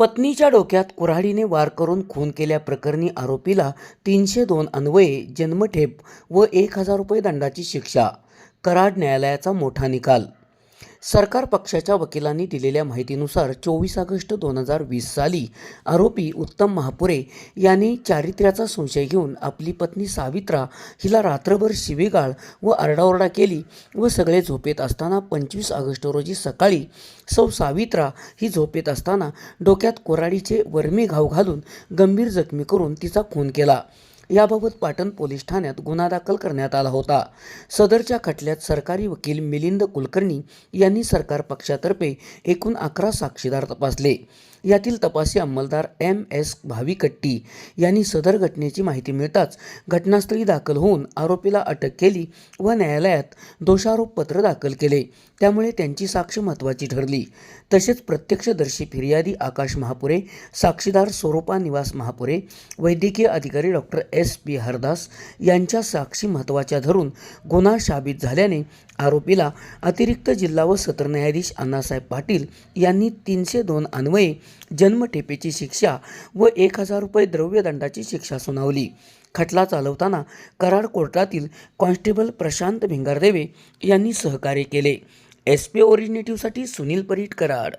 पत्नीच्या डोक्यात कुऱ्हाडीने वार करून खून केल्याप्रकरणी आरोपीला तीनशे दोन अन्वये जन्मठेप व एक हजार रुपये दंडाची शिक्षा. कराड न्यायालयाचा मोठा निकाल सरकार पक्षाच्या वकिलांनी दिलेल्या माहितीनुसार चोवीस ऑगस्ट दोन हजार वीस साली आरोपी उत्तम महापुरे यांनी चारित्र्याचा संशय घेऊन आपली पत्नी सावित्रा हिला रात्रभर शिवीगाळ व आरडाओरडा केली व सगळे झोपेत असताना पंचवीस ऑगस्ट रोजी सकाळी सौ सावित्रा ही झोपेत असताना डोक्यात कोराडीचे वर्मी घाव घालून गंभीर जखमी करून तिचा खून केला. याबाबत पाटण पोलीस ठाण्यात गुन्हा दाखल करण्यात आला होता. सदरच्या खटल्यात सरकारी वकील मिलिंद कुलकर्णी यांनी सरकार पक्षातर्फे एकूण अकरा साक्षीदार तपासले. यातील तपासी अंमलदार एम एस भाविकट्टी यांनी सदर घटनेची माहिती मिळताच घटनास्थळी दाखल होऊन आरोपीला अटक केली व न्यायालयात दोषारोपपत्र दाखल केले. त्यामुळे त्यांची साक्ष महत्त्वाची ठरली. तसेच प्रत्यक्षदर्शी फिर्यादी आकाश महापुरे साक्षीदार स्वरूपा निवास महापुरे वैद्यकीय अधिकारी डॉक्टर एस पी हरदास यांच्या साक्षी महत्त्वाच्या धरून गुन्हा शाबित झाल्याने आरोपीला अतिरिक्त जिल्हा व सत्र न्यायाधीश अण्णासाहेब पाटील यांनी तीनशे दोन अन्वये जन्मठेपेची शिक्षा व एक हजार रुपये द्रव्यदंडाची शिक्षा सुनावली. खटला चालवताना कराड कोर्टातील कॉन्स्टेबल प्रशांत भिंगारदेवे यांनी सहकार्य केले. एस पी ओरिजिनेटिव्हसाठी सुनील परीट कराड